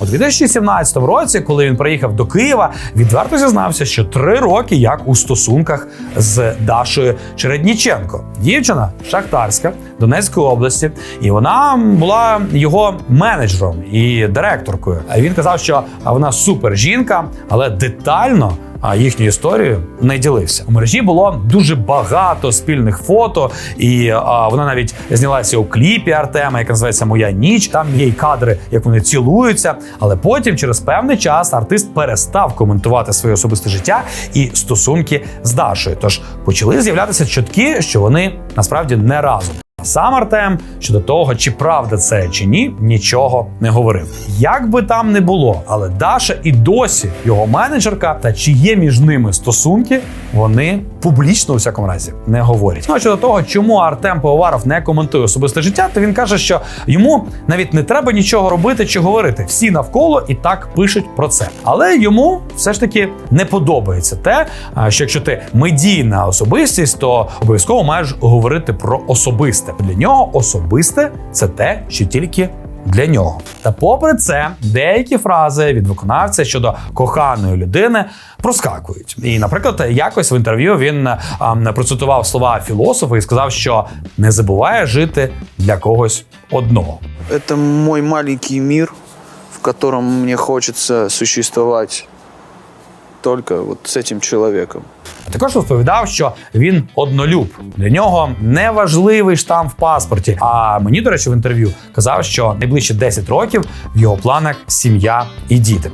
У 2017 році, коли він приїхав до Києва, відверто зізнався, що три роки як у стосунках з Дашою Чередніченко. Дівчина шахтарська Донецької області, і вона була його менеджером і директоркою. Він казав, що вона супер жінка, але детально. А їхню історію не ділився. У мережі було дуже багато спільних фото, і а, вона навіть знялася у кліпі Артема, яка називається Моя ніч. Там є й кадри, як вони цілуються. Але потім, через певний час, артист перестав коментувати своє особисте життя і стосунки з Дашою. Тож почали з'являтися чутки, що вони насправді не разом. Сам Артем щодо того, чи правда це чи ні, нічого не говорив. Як би там не було, але Даша і досі його менеджерка, та чи є між ними стосунки, вони публічно у всякому разі не говорять. Ну а щодо того, чому Артем Пивоваров не коментує особисте життя, то він каже, що йому навіть не треба нічого робити чи говорити. Всі навколо і так пишуть про це. Але йому все ж таки не подобається те, що якщо ти медійна особистість, то обов'язково маєш говорити про особисте. Для нього особисте це те, що тільки для нього. Та попри це, деякі фрази від виконавця щодо коханої людини проскакують. І, наприклад, якось в інтерв'ю він а, процитував слова філософа і сказав, що не забуває жити для когось одного. Это мой маленький мир, в котором мне хочется существовать только вот с этим человеком. Також розповідав, що він однолюб. Для нього не важливий штамп в паспорті. А мені, до речі, в інтерв'ю казав, що найближчі 10 років в його планах сім'я і діти.